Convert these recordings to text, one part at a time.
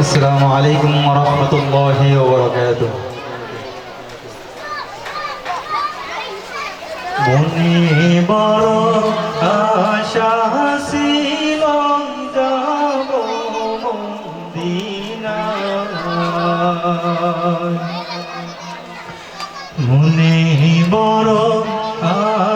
আসসালামু আলাইকুম রহমতুল্লাহি ওবরাকাত মনে বড় আশা ছিল যাব মনে বড় আ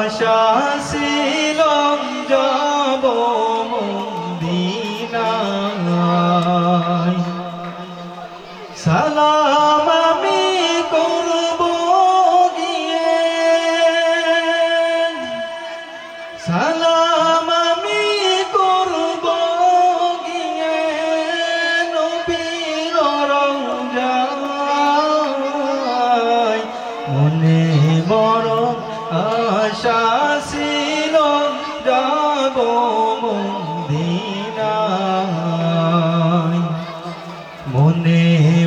যাব মদিনায় মনে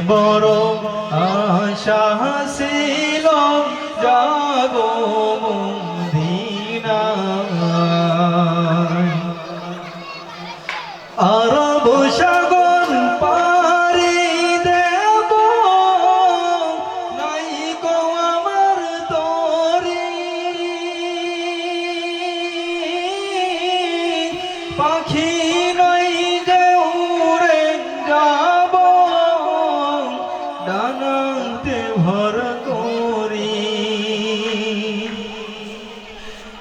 বড় আশা ছিল আরব সাগর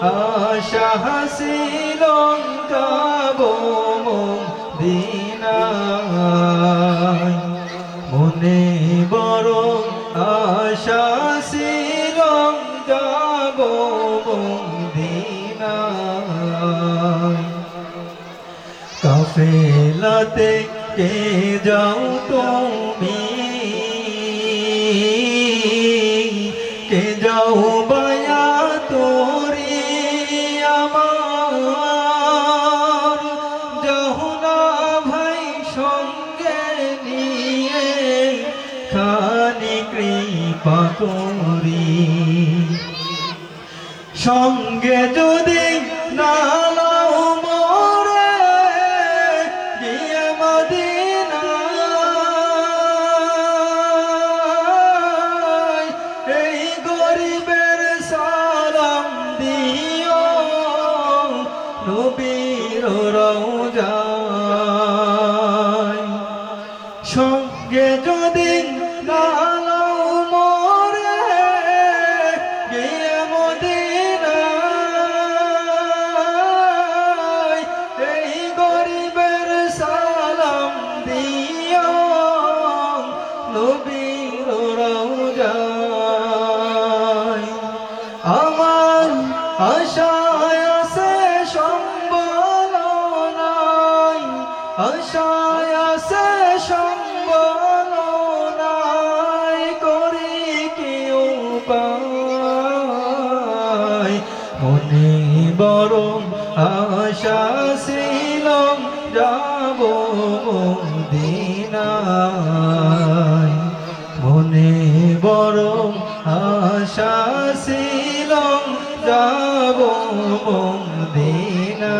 আশা বড় আশা কাফেলাতে কে যাও তুমি? কে যাও বায়া করি সঙ্গে যদি না মোরে গিয়ে মদিনায়, এই গরিবের সালাম দিও। নবীর রওজায়। সঙ্গে যদি নালাও আশায় আছে সম্বল নাই করি কি উপায় মনে বড় আশা ছিল যাব দিনায় মনে বড় আশা ছিল যাব দিনা